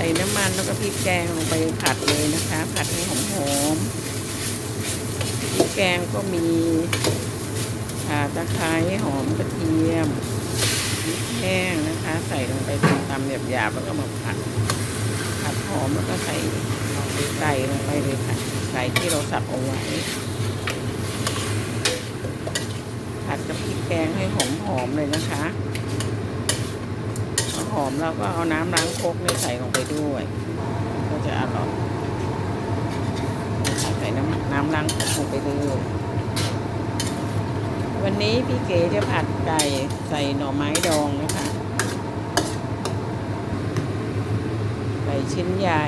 ส่น้ำมันแล้วก็พริกแกงลงไปผัดเลยนะคะ ผัดให้หอมๆพริกแกงก็มีข่าตะไคร้หอมกระเทียมพริกแห้งนะคะ ใส่ลงไปตำๆหยาบๆแล้วก็มาผัดผัดหอมแล้วก็ใส่ไก่ลงไปเลยค่ะไก่ที่เราสับเอาไว้ ผัดกับพริกแกงให้หอมๆเลยนะคะ อหอมแล้วก็เอาน้ำล้างคกนี่ใส่ลงไปด้วย ก็จะอร่อยใส่น้ำน้ำล้างคกลงไปเลยวันนี้พี่เก๋จะผัดไก่ใส่หน่อไม้ดองนะคะไก่ชิ้นใหญ่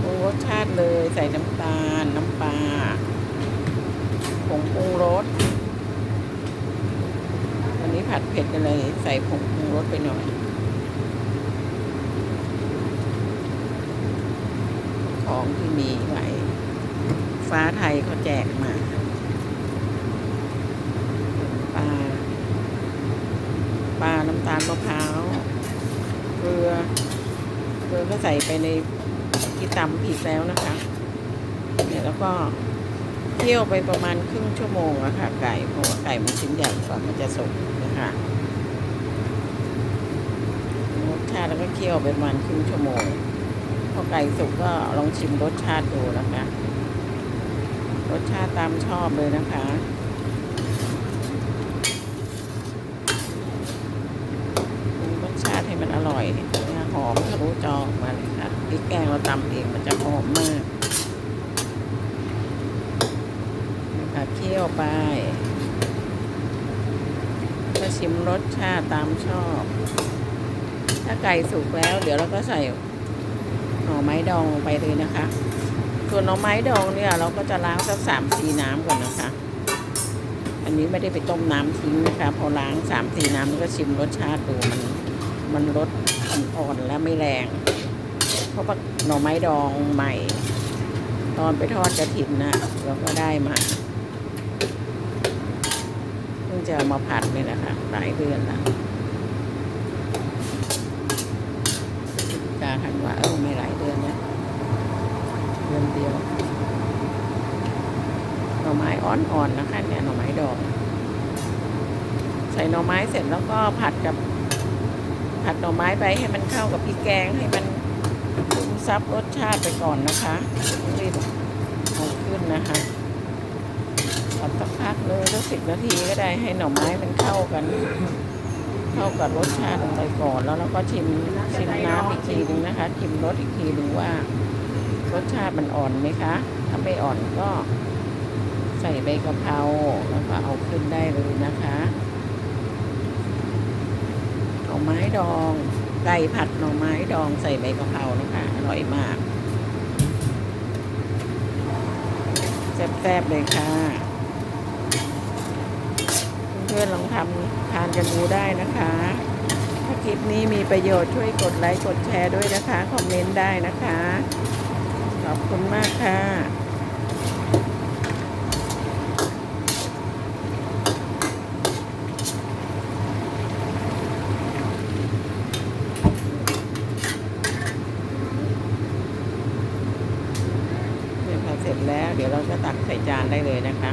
ปรุงรสชาติเลยใส่น้ำตาล น้ำปลาผงปรุงรส ผัดเผ็ดกันเลยใส่ผงปรุงรสไปหน่อย ของที่มีไว้ฟ้าไทยเขาแจกมาปลาปลาน้ำตาลมะพร้าวเกลือเกลือก็ใส่ไปในที่ตำผิดแล้วนะคะเนี่ยแล้วก็เคี่ยวไปประมาณครึ่งชั่วโมงอะค่ะไก่เพราะว่าไก่มันชิ้นใหญ่กว่ามันจะสุก คะรสชาติแล้วก็เคี่ยวไปประมาณครึ่งชั่วโมง พอไก่สุกก็ลองชิมรสชาติดูนะคะ รสชาติตามชอบเลยนะคะรสชาติให้มันอร่อยเนี่ยหอมทะลุจอออกมาเลยค่ะพริกแกงเราตำเองมันจะหอมมาก นะคะเคี่ยวไป ชิมรสชาติตามชอบ ถ้าไก่สุกแล้ว เดี๋ยวเราก็ใส่หน่อไม้ดองลงไปเลยนะคะ ส่วนหน่อไม้ดองเนี่ย เราก็จะล้างสักสามสีน้ำก่อนนะคะ อันนี้ไม่ได้ไปต้มน้ำทิ้งนะคะ พอล้างสามสีน้ำแล้วก็ชิมรสชาติดูมันมันรสอ่อนๆและไม่แรง เพราะว่าหน่อไม้ดองใหม่ ตอนไปทอดกระถินนะเราก็ได้มา พิ่งจะเอามาผัดนี่แหละคะหลายเดือนแล้วกาคันว่าเออไม่หลายเดือนนะเดือนเดียวหน่อไม้อ่อนๆนะคะเนี่ยหน่อไม้ดองใส่หน่อไม้เสร็จแล้วก็ผัดกับ ผัดหน่อไม้ไปให้มันเข้ากับพริกแกงให้มันซึมซับรสชาติไปก่อนนะคะรีบเอาขึ้นนะคะผัดสักพักเลย สิบนาทีก็ได้ให้หน่อไม้มันเข้ากัน เข้ากับรสชาติลงไปก่อน แล้วเราก็ชิมชิมน้ำอีกทีหนึ่งนะคะชิมรสอีกทีหนึ่งว่ารสชาติมันอ่อนไหมคะ ถ้าไม่อ่อนก็ใส่ใบกะเพราแล้วก็เอาขึ้นได้เลยนะคะหน่อไม้ดองไก่ผัดหน่อไม้ดองใส่ใบกะเพรานะคะอร่อยมากแซ่บๆเลยค่ะ พื่อนๆลองทำทานกันดูได้นะคะ ถ้าคลิปนี้มีประโยชน์ช่วยกดไลค์กดแชร์ด้วยนะคะ คอมเมนต์ได้นะคะ ขอบคุณมากค่ะเมื่อเสร็จแล้วเดี๋ยวเราจะตักใส่จานได้เลยนะคะ